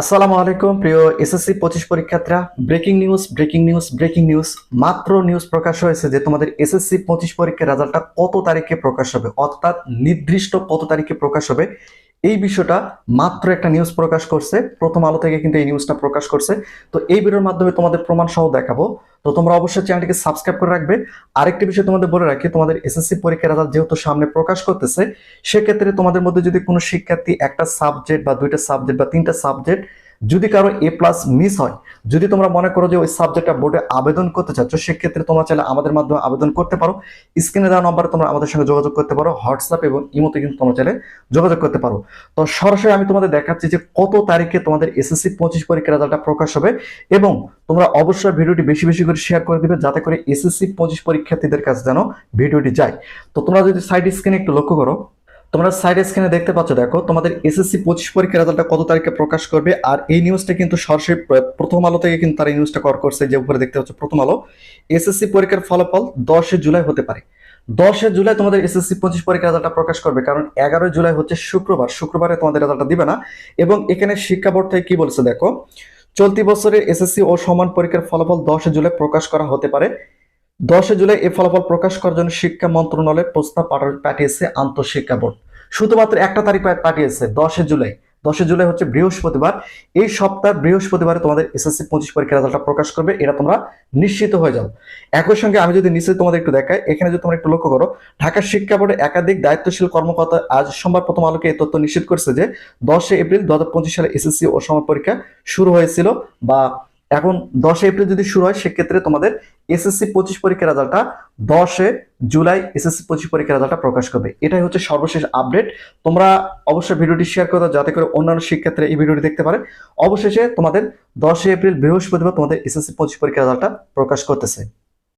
আসসালামু আলাইকুম, প্রিয় এসএসসি পঁচিশ পরীক্ষার্থীরা। Breaking news breaking news breaking news. মাত্র নিউজ প্রকাশ হয়েছে যে তোমাদের এসএসসি পঁচিশ পরীক্ষার রেজাল্টটা কত তারিখে প্রকাশ হবে? অর্থাৎ নির্দিষ্ট কত তারিখে প্রকাশ হবে? এই বিষয়টা মাত্র একটা নিউজ প্রকাশ করছে। প্রথম আলো থেকে কিন্তু এই নিউজটা প্রকাশ করছে। তো এই ভিডিওর মাধ্যমে তোমাদের প্রমাণ সহ দেখাবো। তো তোমরা অবশ্যই চ্যানেলটিকে সাবস্ক্রাইব করে রাখবে। আরেকটি বিষয় তোমাদের বলে রাখি, তোমাদের এসএসসি পরীক্ষার রেজাল্ট যেহেতু সামনে প্রকাশ করতেছে, সেক্ষেত্রে তোমাদের মধ্যে যদি কোনো শিক্ষার্থী একটা সাবজেক্ট বা দুইটা সাবজেক্ট বা তিনটা সাবজেক্ট যদি কারও এ প্লাস মিস হয়, যদি তোমরা মনে করো যে ওই সাবজেক্টটা বোর্ডে আবেদন করতে চাচ্ছ, সেক্ষেত্রে তোমরা চাইলে আমাদের মাধ্যমে আবেদন করতে পারো। স্ক্রিনে দেওয়া নম্বরে তোমরা আমাদের সঙ্গে যোগাযোগ করতে পারো হোয়াটসঅ্যাপ এবং ইমোতে কিন্তু তোমরা চাইলে যোগাযোগ করতে পারো। তো সরাসরি আমি তোমাদের দেখাচ্ছি যে কত তারিখে তোমাদের এসএসসি পঁচিশ পরীক্ষার রেজাল্টটা প্রকাশ হবে এবং তোমরা অবশ্যই ভিডিওটি বেশি বেশি করে শেয়ার করে দিবে যাতে করে এসএসসি পঁচিশ পরীক্ষার্থীদের কাছে যেন ভিডিওটি যায়। তো তোমরা যদি সাইড স্ক্রিনে একটু লক্ষ্য করো তোমরা সাইড স্ক্রিনে দেখতে পাচ্ছ, দেখো, তোমাদের এসএসসি পঁচিশ পরীক্ষার রেজাল্টটা কত তারিখে প্রকাশ করবে? আর এই নিউজটা কিন্তু সরাসরি প্রথম আলো থেকে কিন্তু তারা এই নিউজটা কর করছে যে উপরে দেখতে পাচ্ছ প্রথম আলো। এসএসসি পরীক্ষার ফলাফল দশে জুলাই হতে পারে। দশে জুলাই তোমাদের এসএসসি পঁচিশ পরীক্ষার রেজাল্টটা প্রকাশ করবে, কারণ এগারোই জুলাই হচ্ছে শুক্রবার। শুক্রবারে তোমাদের রেজাল্টটা দিবে না। এবং এখানে শিক্ষা বোর্ড থেকে কি বলছে, দেখো, চলতি বছরের এসএসসি ও সমান পরীক্ষার ফলাফল দশে জুলাই প্রকাশ করা হতে পারে। দশে জুলাই এই ফলাফল প্রকাশ করার জন্য শিক্ষা মন্ত্রণালয় প্রস্তাব পাঠা- পাঠিয়েছে আন্তঃশিক্ষা বোর্ড। শুধুমাত্র একটা তারিখ পাঠিয়েছে, দশে জুলাই। দশে জুলাই হচ্ছে বৃহস্পতিবার। এই সপ্তাহ বৃহস্পতিবারে তোমাদের এসএসসি পঁচিশ পরীক্ষার রেজাল্টটা প্রকাশ করবে, এটা তোমরা নিশ্চিত হয়ে যাও। একই সঙ্গে আমি যদি নিশ্চিত তোমাদের একটু দেখাই, এখানে যদি তোমরা একটু লক্ষ্য করো, ঢাকা শিক্ষা বোর্ডের একাধিক দায়িত্বশীল কর্মকর্তা আজ সোমবার প্রথম আলোকে এই তথ্য নিশ্চিত করেছে যে, দশে এপ্রিল দু হাজার পঁচিশ সালে এসএসসি ও সমান পরীক্ষা শুরু হয়েছিল বা এখন দশে এপ্রিল যদি শুরু হয়, সেক্ষেত্রে তোমাদের এসএসসি পঁচিশ পরীক্ষার রেজাল্টটা দশে জুলাই এসএসসি পঁচিশ পরীক্ষার রেজাল্টটা প্রকাশ করবে। এটাই হচ্ছে সর্বশেষ আপডেট। তোমরা অবশ্যই ভিডিওটি শেয়ার করো, যাতে করে অন্যান্য শিক্ষার্থীরা এই ভিডিওটি দেখতে পারে। অবশেষে তোমাদের দশই এপ্রিল বৃহস্পতিবার তোমাদের এসএসসি পঁচিশ পরীক্ষার রেজাল্টটা প্রকাশ করতেছে।